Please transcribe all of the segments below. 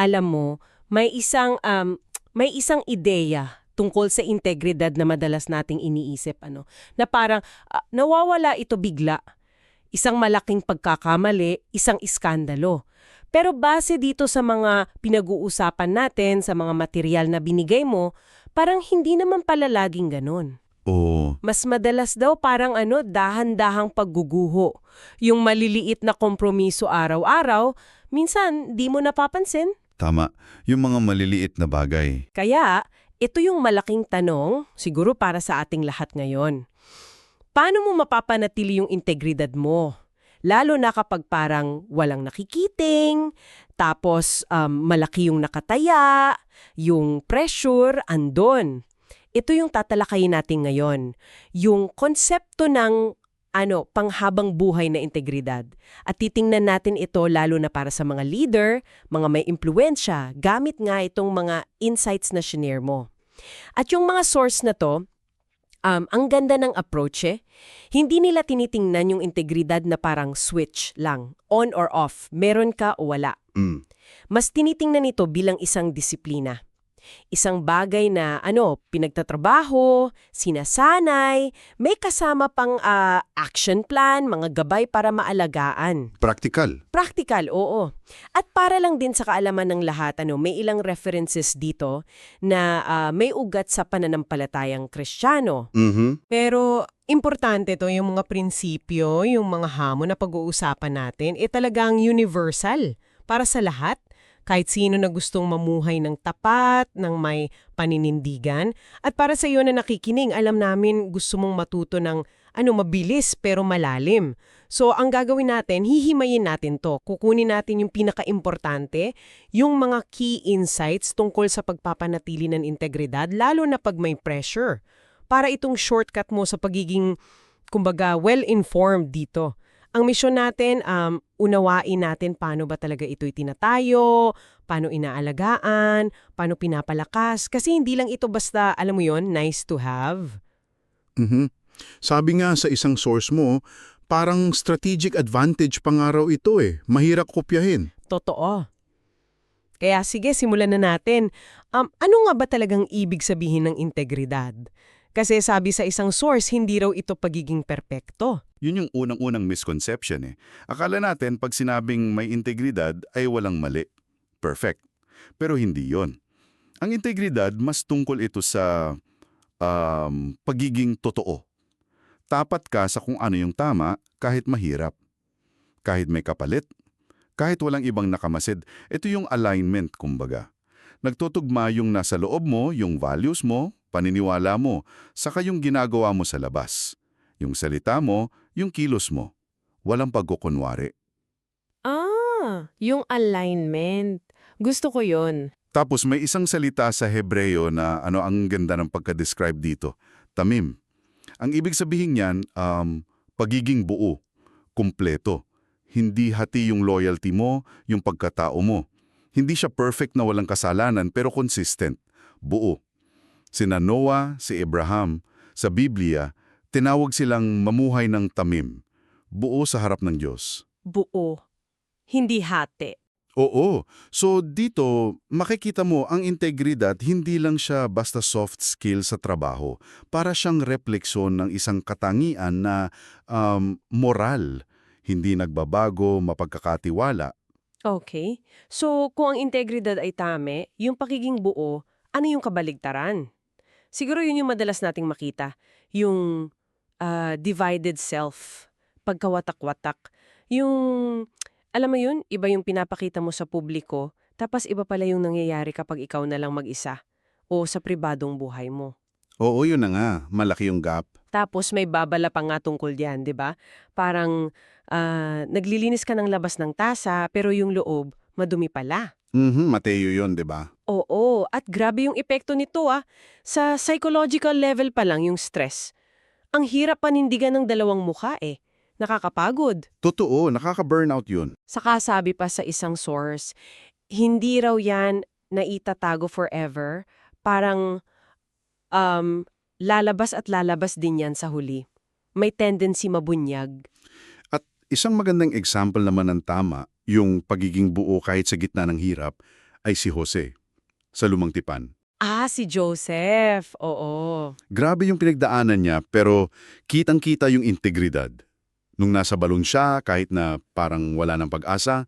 Alam mo, may isang um, may isang ideya tungkol sa integridad na madalas nating iniisip ano, na parang ah, nawawala ito bigla. Isang malaking pagkakamali, isang iskandalo. Pero base dito sa mga pinag-uusapan natin, sa mga material na binigay mo, parang hindi naman pala laging ganun. Oo, Mas madalas daw parang ano, dahan-dahang pagguguho. Yung maliliit na kompromiso araw-araw, minsan di mo napapansin. Tama. Yung mga maliliit na bagay. Kaya, ito yung malaking tanong, siguro para sa ating lahat ngayon. Paano mo mapapanatili yung integridad mo? Lalo na kapag parang walang nakikiting, tapos um, malaki yung nakataya, yung pressure, andon. Ito yung tatalakayin natin ngayon. Yung konsepto ng ano, panghabang buhay na integridad. At titingnan natin ito lalo na para sa mga leader, mga may impluensya, gamit nga itong mga insights na shinare mo. At yung mga source na to, um, ang ganda ng approach eh. Hindi nila tinitingnan yung integridad na parang switch lang, on or off, meron ka o wala. Mm. Mas tinitingnan ito bilang isang disiplina. Isang bagay na ano, pinagtatrabaho, sinasanay, may kasama pang ah, action plan, mga gabay para maalagaan. Practical. Practical, oo. At para lang din sa kaalaman ng lahat, ano, may ilang references dito na ah, may ugat sa pananampalatayang kristyano. Mhm. Pero importante to yung mga prinsipyo, yung mga hamon na pag-uusapan natin, eh talagang universal para sa lahat. Kahit sino na gustong mamuhay ng tapat, ng may paninindigan. At para sa iyo na nakikinig, alam namin gusto mong matuto ng ano, mabilis pero malalim. So, ang gagawin natin, hihimayin natin to. Kukunin natin yung pinaka-importante, yung mga key insights tungkol sa pagpapanatili ng integridad, lalo na pag may pressure para itong shortcut mo sa pagiging, kumbaga, well-informed dito. Ang misyon natin, um, unawain natin paano ba talaga ito'y tinatayo, paano inaalagaan, paano pinapalakas. Kasi hindi lang ito basta, alam mo yon nice to have. Mhm. Sabi nga sa isang source mo, parang strategic advantage pa nga raw ito eh. Mahirap kopyahin. Totoo. Kaya sige, simulan na natin. Um, ano nga ba talagang ibig sabihin ng integridad? Kasi sabi sa isang source, hindi raw ito pagiging perpekto. Yun yung unang-unang misconception eh. Akala natin pag sinabing may integridad ay walang mali. Perfect. Pero hindi yon. Ang integridad, mas tungkol ito sa um, pagiging totoo. Tapat ka sa kung ano yung tama kahit mahirap. Kahit may kapalit. Kahit walang ibang nakamasid. Ito yung alignment, kumbaga. Nagtutugma yung nasa loob mo, yung values mo, paniniwala mo, saka yung ginagawa mo sa labas. Yung salita mo, yung kilos mo. Walang pagkukunwari. Ah, yung alignment. Gusto ko yon. Tapos may isang salita sa Hebreo na ano ang ganda ng pagka-describe dito. Tamim. Ang ibig sabihin niyan, um, pagiging buo, kumpleto. Hindi hati yung loyalty mo, yung pagkatao mo. Hindi siya perfect na walang kasalanan pero consistent, buo. Sina Noah, si Abraham, sa Biblia, tinawag silang mamuhay ng tamim, buo sa harap ng Diyos. Buo. Hindi hati. Oo. So dito, makikita mo ang integridad hindi lang siya basta soft skill sa trabaho. Para siyang refleksyon ng isang katangian na um, moral, hindi nagbabago, mapagkakatiwala. Okay. So, kung ang integridad ay tame, yung pagiging buo, ano yung kabaligtaran? Siguro yun yung madalas nating makita. Yung ah, divided self, pagkawatak-watak. Yung, alam mo yun, iba yung pinapakita mo sa publiko, tapos iba pala yung nangyayari kapag ikaw na lang mag-isa o sa pribadong buhay mo. Oo, yun na nga. Malaki yung gap. Tapos may babala pa nga tungkol diyan, 'di ba? Parang ah, naglilinis ka ng labas ng tasa pero yung loob madumi pala. Mhm, Mateo yun, di ba? Oo, at grabe yung epekto nito ah. Sa psychological level pa lang yung stress. Ang hirap panindigan ng dalawang mukha eh. Nakakapagod. Totoo, nakaka-burnout yun. Saka sabi pa sa isang source, hindi raw yan na itatago forever. Parang um, lalabas at lalabas din yan sa huli. May tendency mabunyag. Isang magandang example naman ng tama, yung pagiging buo kahit sa gitna ng hirap, ay si Jose sa Lumang Tipan. Ah, si Joseph. Oo. Grabe yung pinagdaanan niya pero kitang-kita yung integridad. Nung nasa balon siya, kahit na parang wala ng pag-asa.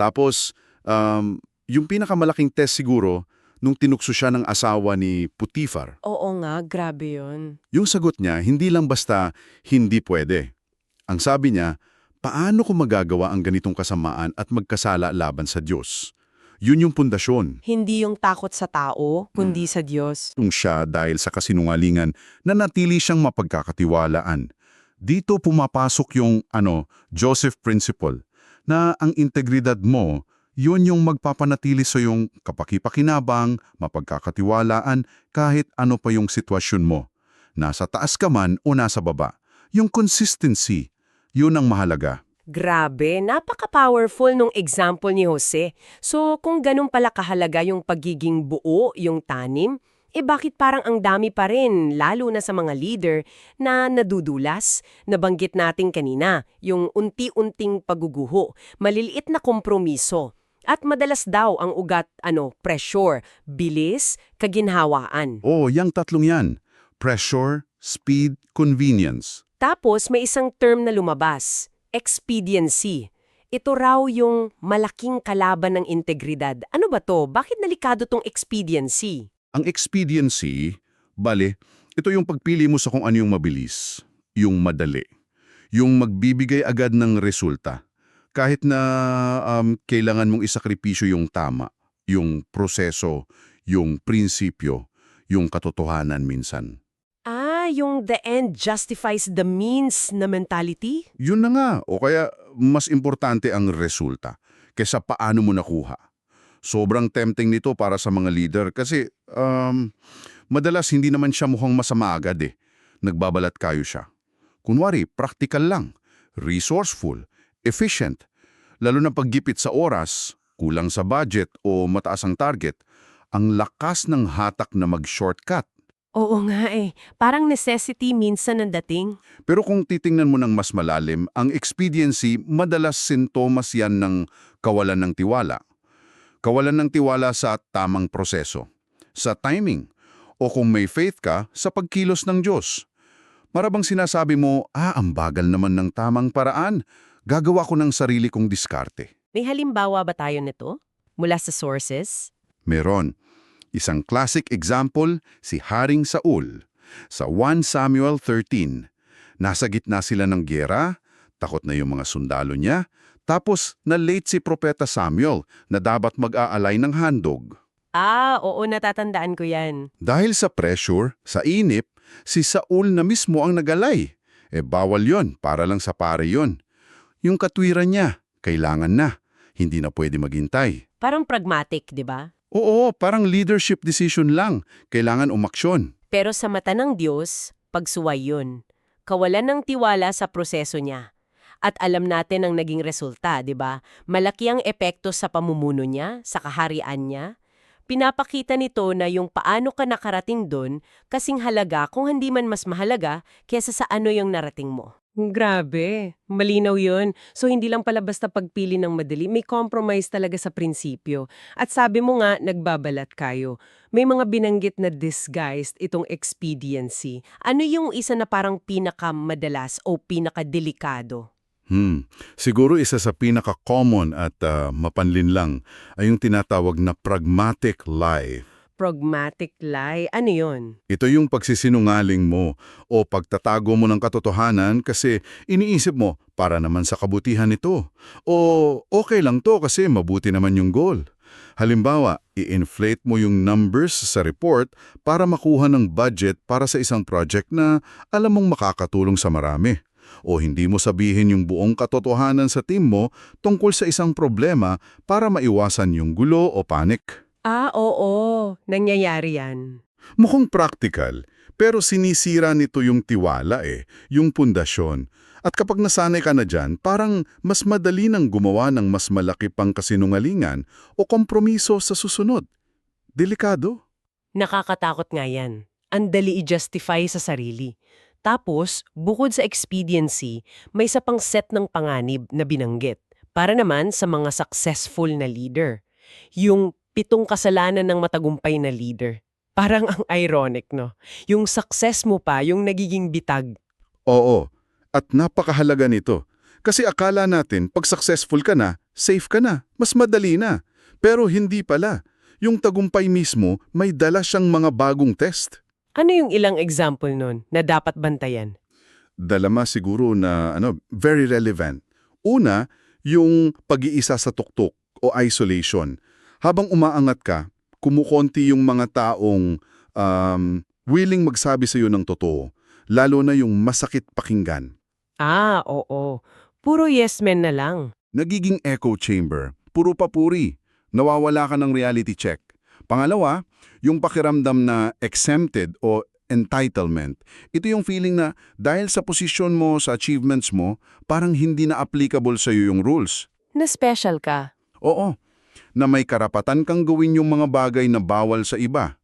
Tapos, um, yung pinakamalaking test siguro, nung tinukso siya ng asawa ni Putifar. Oo nga, grabe yun. Yung sagot niya, hindi lang basta hindi pwede. Ang sabi niya, paano ko magagawa ang ganitong kasamaan at magkasala laban sa Diyos? Yun yung pundasyon. Hindi yung takot sa tao, kundi sa Diyos. Nung siya dahil sa kasinungalingan na natili siyang mapagkakatiwalaan. Dito pumapasok yung ano, Joseph Principle, na ang integridad mo, yun yung magpapanatili sa yung kapakipakinabang, mapagkakatiwalaan, kahit ano pa yung sitwasyon mo. Nasa taas ka man o nasa baba. Yung consistency, yun ang mahalaga. Grabe, napaka-powerful nung example ni Jose. So, kung ganun pala kahalaga yung pagiging buo, yung tanim, eh bakit parang ang dami pa rin, lalo na sa mga leader, na nadudulas? Nabanggit natin kanina, yung unti-unting paguguho, maliliit na kompromiso. At madalas daw ang ugat, ano, pressure, bilis, kaginhawaan. Oh, yang tatlong yan. Pressure, speed, convenience. Tapos may isang term na lumabas, expediency. Ito raw yung malaking kalaban ng integridad. Ano ba to? Bakit nalikado tong expediency? Ang expediency, bale, ito yung pagpili mo sa kung ano yung mabilis, yung madali, yung magbibigay agad ng resulta. Kahit na um, kailangan mong isakripisyo yung tama, yung proseso, yung prinsipyo, yung katotohanan minsan. Yung the end justifies the means na mentality? Yun na nga, o kaya mas importante ang resulta kesa paano mo nakuha. Sobrang tempting nito para sa mga leader kasi um, madalas hindi naman siya mukhang masama agad eh. Nagbabalat kayo siya. Kunwari, practical lang, resourceful, efficient. Lalo na paggipit sa oras, kulang sa budget o mataas ang target, ang lakas ng hatak na mag-shortcut. Oo nga eh. Parang necessity minsan ang dating. Pero kung titingnan mo ng mas malalim, ang expediency madalas sintomas yan ng kawalan ng tiwala. Kawalan ng tiwala sa tamang proseso, sa timing, o kung may faith ka, sa pagkilos ng Diyos. Marabang sinasabi mo, ah, ang bagal naman ng tamang paraan. Gagawa ko ng sarili kong diskarte. May halimbawa ba tayo nito? Mula sa sources? Meron. Isang classic example, si Haring Saul. Sa 1 Samuel 13, nasa gitna sila ng gyera, takot na yung mga sundalo niya, tapos na-late si Propeta Samuel na dapat mag-aalay ng handog. Ah, oo, natatandaan ko yan. Dahil sa pressure, sa inip, si Saul na mismo ang nagalay. Eh bawal yon, para lang sa pare yon. Yung katwiran niya, kailangan na, hindi na pwede maghintay. Parang pragmatic, di ba? Oo, parang leadership decision lang, kailangan umaksyon. Pero sa mata ng Diyos, pagsuway yun. Kawalan ng tiwala sa proseso niya. At alam natin ang naging resulta, di ba? Malaki ang epekto sa pamumuno niya, sa kaharian niya. Pinapakita nito na yung paano ka nakarating doon kasing halaga kung hindi man mas mahalaga kesa sa ano yung narating mo. Grabe. Malinaw yun. So, hindi lang pala basta pagpili ng madali. May compromise talaga sa prinsipyo. At sabi mo nga, nagbabalat kayo. May mga binanggit na disguised itong expediency. Ano yung isa na parang pinakamadalas o pinakadelikado? Hmm. Siguro isa sa pinaka-common at ah, mapanlin lang ay yung tinatawag na pragmatic lie. Pragmatic lie. Ano yun? Ito yung pagsisinungaling mo o pagtatago mo ng katotohanan kasi iniisip mo para naman sa kabutihan nito. O okay lang to kasi mabuti naman yung goal. Halimbawa, i-inflate mo yung numbers sa report para makuha ng budget para sa isang project na alam mong makakatulong sa marami. O hindi mo sabihin yung buong katotohanan sa team mo tungkol sa isang problema para maiwasan yung gulo o panic. Ah, oo. Nangyayari yan. Mukhang practical, pero sinisira nito yung tiwala eh, yung pundasyon. At kapag nasanay ka na dyan, parang mas madali nang gumawa ng mas malaki pang kasinungalingan o kompromiso sa susunod. Delikado. Nakakatakot nga yan. Ang dali i-justify sa sarili. Tapos, bukod sa expediency, may isa pang set ng panganib na binanggit. Para naman sa mga successful na leader. Yung pitong kasalanan ng matagumpay na leader. Parang ang ironic, no? Yung success mo pa, yung nagiging bitag. Oo, at napakahalaga nito. Kasi akala natin, pag successful ka na, safe ka na, mas madali na. Pero hindi pala. Yung tagumpay mismo, may dala siyang mga bagong test. Ano yung ilang example nun na dapat bantayan? Dalama siguro na ano, very relevant. Una, yung pag-iisa sa tuktok o isolation. Habang umaangat ka, kumukonti yung mga taong um, willing magsabi sa iyo ng totoo, lalo na yung masakit pakinggan. Ah, oo. Puro yes men na lang. Nagiging echo chamber, puro papuri, nawawala ka ng reality check. Pangalawa, yung pakiramdam na exempted o entitlement. Ito yung feeling na dahil sa posisyon mo, sa achievements mo, parang hindi na applicable sa iyo yung rules. Na special ka. Oo, na may karapatan kang gawin yung mga bagay na bawal sa iba.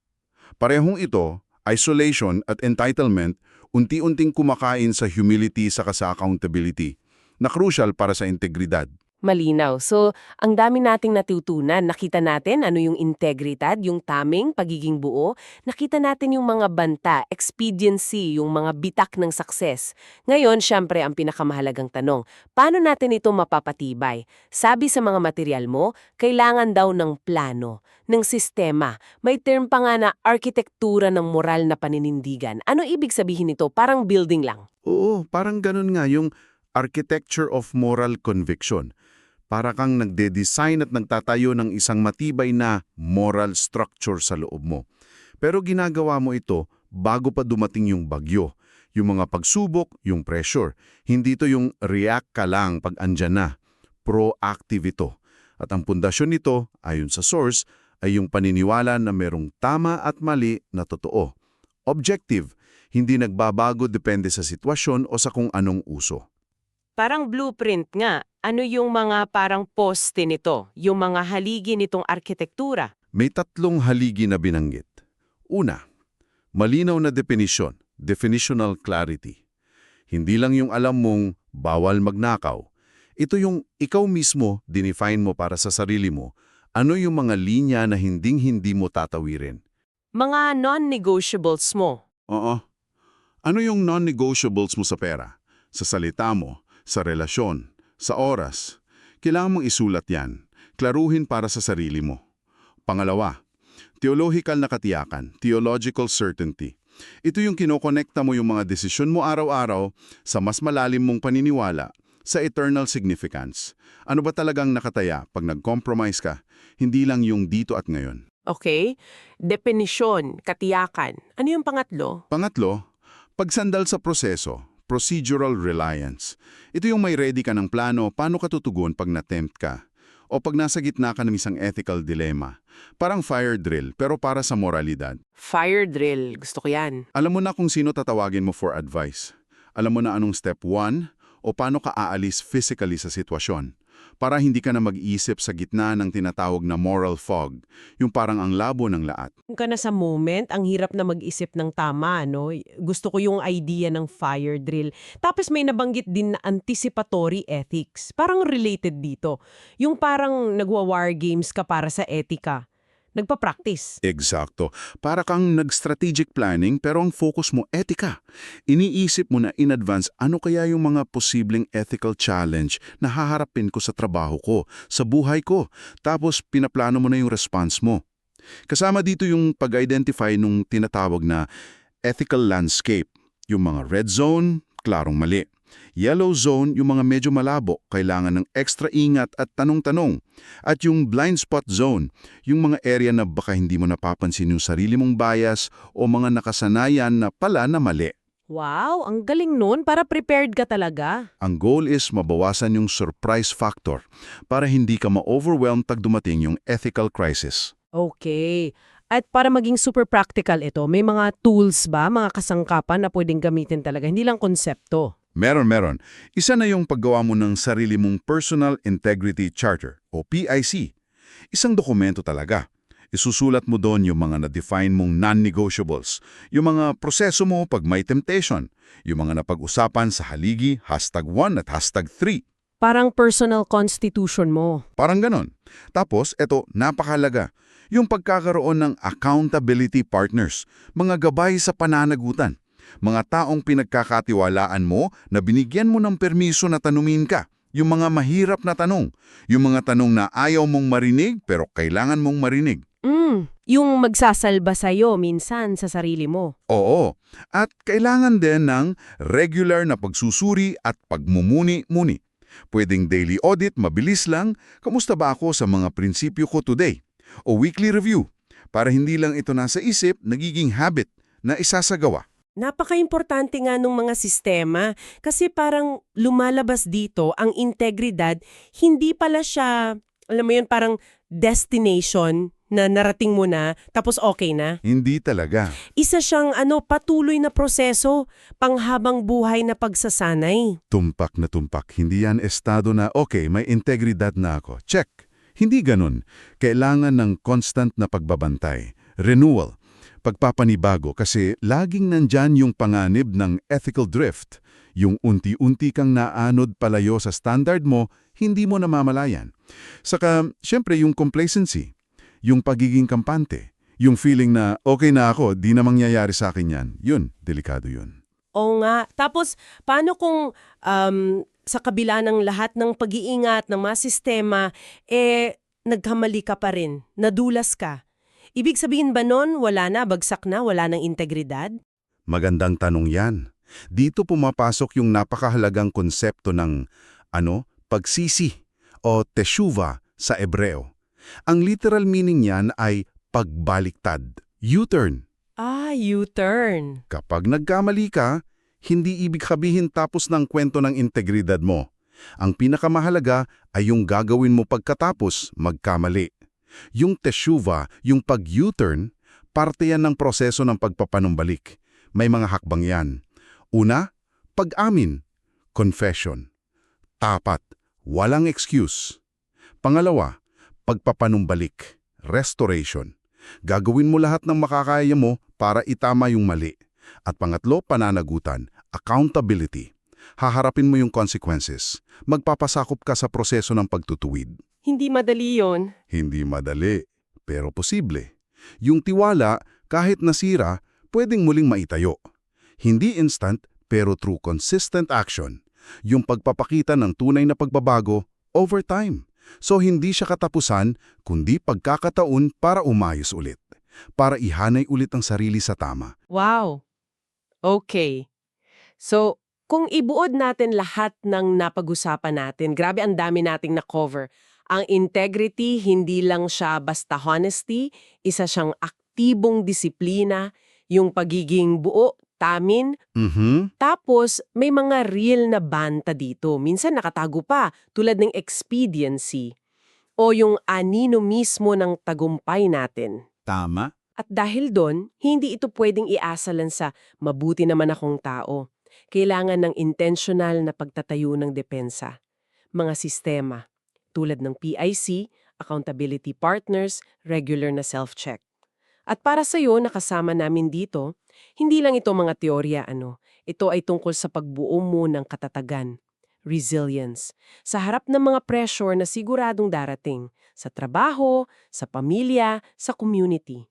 Parehong ito, isolation at entitlement, unti-unting kumakain sa humility sa sa accountability, na crucial para sa integridad. Malinaw. So, ang dami nating natutunan. Nakita natin ano yung integridad, yung taming, pagiging buo. Nakita natin yung mga banta, expediency, yung mga bitak ng success. Ngayon, syempre, ang pinakamahalagang tanong, paano natin ito mapapatibay? Sabi sa mga material mo, kailangan daw ng plano, ng sistema. May term pa nga na arkitektura ng moral na paninindigan. Ano ibig sabihin nito? Parang building lang. Oo, parang ganun nga yung architecture of moral conviction. Para kang nagde-design at nagtatayo ng isang matibay na moral structure sa loob mo. Pero ginagawa mo ito bago pa dumating yung bagyo, yung mga pagsubok, yung pressure. Hindi ito yung react ka lang pag andyan na. Proactive ito. At ang pundasyon nito, ayon sa source, ay yung paniniwala na merong tama at mali na totoo. Objective, hindi nagbabago depende sa sitwasyon o sa kung anong uso. Parang blueprint nga. Ano yung mga parang poste nito? Yung mga haligi nitong arkitektura? May tatlong haligi na binanggit. Una, malinaw na definisyon, definitional clarity. Hindi lang yung alam mong bawal magnakaw. Ito yung ikaw mismo, dinefine mo para sa sarili mo, ano yung mga linya na hinding-hindi mo tatawirin. Mga non-negotiables mo. Oo. Ano yung non-negotiables mo sa pera? Sa salita mo, sa relasyon, sa oras. Kailangan mong isulat yan. Klaruhin para sa sarili mo. Pangalawa, theological na katiyakan, theological certainty. Ito yung kinokonekta mo yung mga desisyon mo araw-araw sa mas malalim mong paniniwala, sa eternal significance. Ano ba talagang nakataya pag nag-compromise ka? Hindi lang yung dito at ngayon. Okay? Definisyon, katiyakan. Ano yung pangatlo? Pangatlo, pagsandal sa proseso, procedural reliance. Ito yung may ready ka ng plano paano ka tutugon pag na-tempt ka. O pag nasa gitna ka ng isang ethical dilemma. Parang fire drill, pero para sa moralidad. Fire drill. Gusto ko yan. Alam mo na kung sino tatawagin mo for advice. Alam mo na anong step 1 o paano ka aalis physically sa sitwasyon. Para hindi ka na mag-iisip sa gitna ng tinatawag na moral fog, yung parang ang labo ng laat. Kung ka na sa moment, ang hirap na mag-isip ng tama, no? Gusto ko yung idea ng fire drill. Tapos may nabanggit din na anticipatory ethics. Parang related dito. Yung parang nagwa-war games ka para sa etika. Nagpa-practice. Eksakto. Para kang nag-strategic planning pero ang focus mo etika. Iniisip mo na in advance ano kaya yung mga posibleng ethical challenge na haharapin ko sa trabaho ko, sa buhay ko. Tapos pinaplano mo na yung response mo. Kasama dito yung pag-identify nung tinatawag na ethical landscape. Yung mga red zone, klarong mali. Yellow zone, yung mga medyo malabo, kailangan ng extra ingat at tanong-tanong. At yung blind spot zone, yung mga area na baka hindi mo napapansin yung sarili mong bias o mga nakasanayan na pala na mali. Wow, ang galing nun. Para prepared ka talaga. Ang goal is mabawasan yung surprise factor para hindi ka ma-overwhelm pag dumating yung ethical crisis. Okay. At para maging super practical ito, may mga tools ba, mga kasangkapan na pwedeng gamitin talaga, hindi lang konsepto. Meron, meron. Isa na yung paggawa mo ng sarili mong Personal Integrity Charter o PIC. Isang dokumento talaga. Isusulat mo doon yung mga na-define mong non-negotiables, yung mga proseso mo pag may temptation, yung mga napag-usapan sa haligi, hashtag 1 at hashtag 3. Parang personal constitution mo. Parang ganon. Tapos, eto, napakalaga. Yung pagkakaroon ng accountability partners, mga gabay sa pananagutan, mga taong pinagkakatiwalaan mo na binigyan mo ng permiso na tanungin ka, yung mga mahirap na tanong, yung mga tanong na ayaw mong marinig pero kailangan mong marinig. Mm, yung magsasalba sa'yo minsan sa sarili mo. Oo, at kailangan din ng regular na pagsusuri at pagmumuni-muni. Pwedeng daily audit, mabilis lang, kamusta ba ako sa mga prinsipyo ko today? O weekly review, para hindi lang ito nasa isip, nagiging habit na isasagawa. Napaka-importante nga nung mga sistema kasi parang lumalabas dito ang integridad, hindi pala siya, alam mo yun, parang destination na narating mo na tapos okay na. Hindi talaga. Isa siyang ano patuloy na proseso, panghabang buhay na pagsasanay. Tumpak na tumpak, hindi yan estado na, okay, may integridad na ako. Check. Hindi ganun. Kailangan ng constant na pagbabantay. Renewal. Pagpapanibago kasi laging nandyan yung panganib ng ethical drift. Yung unti-unti kang naanod palayo sa standard mo, hindi mo namamalayan. Saka, syempre yung complacency. Yung pagiging kampante. Yung feeling na, okay na ako, di na mangyayari sa akin yan. Yun, delikado yun. Oo nga. Tapos, paano kung um, sa kabila ng lahat ng pag-iingat ng mga sistema, eh, nagkamali ka pa rin, nadulas ka? Ibig sabihin ba nun, wala na, bagsak na, wala ng integridad? Magandang tanong yan. Dito pumapasok yung napakahalagang konsepto ng, ano, pagsisi o teshuva sa Ebreo. Ang literal meaning niyan ay pagbaliktad, U-turn. Ah, U-turn. Kapag nagkamali ka, hindi ibig sabihin tapos ng kwento ng integridad mo. Ang pinakamahalaga ay yung gagawin mo pagkatapos magkamali. Yung teshuva, yung pag-U-turn, parte yan ng proseso ng pagpapanumbalik. May mga hakbang yan. Una, pag-amin, confession. Tapat, walang excuse. Pangalawa, pagpapanumbalik, restoration. Gagawin mo lahat ng makakaya mo para itama yung mali. At pangatlo, pananagutan, accountability. Haharapin mo yung consequences. Magpapasakop ka sa proseso ng pagtutuwid. Hindi madali yon. Hindi madali, pero posible. Yung tiwala, kahit nasira, pwedeng muling maitayo. Hindi instant, pero through consistent action. Yung pagpapakita ng tunay na pagbabago over time. So hindi siya katapusan, kundi pagkakataon para umayos ulit. Para ihanay ulit ang sarili sa tama. Wow. Okay. So, kung ibuod natin lahat ng napag-usapan natin, grabe ang dami nating na-cover. Ang integrity, hindi lang siya basta honesty, isa siyang aktibong disiplina, yung pagiging buo, tamin, Mhm. tapos may mga real na banta dito. Minsan nakatago pa, tulad ng expediency o yung anino mismo ng tagumpay natin. Tama. At dahil doon, hindi ito pwedeng iasalan sa mabuti naman akong tao. Kailangan ng intentional na pagtatayo ng depensa. Mga sistema, tulad ng PIC, accountability partners, regular na self-check. At para sa iyo, nakasama namin dito, hindi lang ito mga teorya ano, ito ay tungkol sa pagbuo mo ng katatagan, resilience, sa harap ng mga pressure na siguradong darating, sa trabaho, sa pamilya, sa community.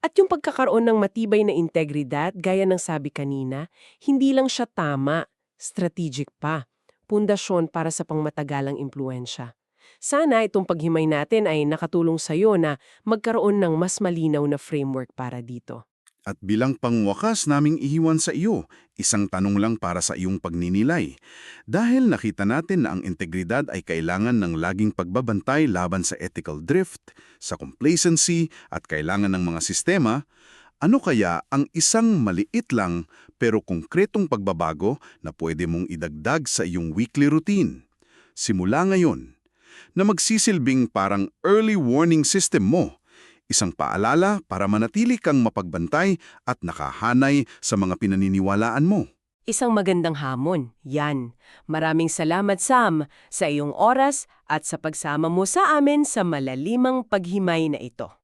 At yung pagkakaroon ng matibay na integridad, gaya ng sabi kanina, hindi lang siya tama, strategic pa, pundasyon para sa pangmatagalang impluensya. Sana itong paghimay natin ay nakatulong sa iyo na magkaroon ng mas malinaw na framework para dito. At bilang pangwakas naming ihiwan sa iyo, isang tanong lang para sa iyong pagninilay. Dahil nakita natin na ang integridad ay kailangan ng laging pagbabantay laban sa ethical drift, sa complacency at kailangan ng mga sistema, ano kaya ang isang maliit lang pero konkretong pagbabago na pwede mong idagdag sa iyong weekly routine? Simula ngayon, na magsisilbing parang early warning system mo Isang paalala para manatili kang mapagbantay at nakahanay sa mga pinaniniwalaan mo. Isang magandang hamon, yan. Maraming salamat Sam sa iyong oras at sa pagsama mo sa amin sa malalimang paghimay na ito.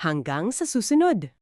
Hanggang sa susunod!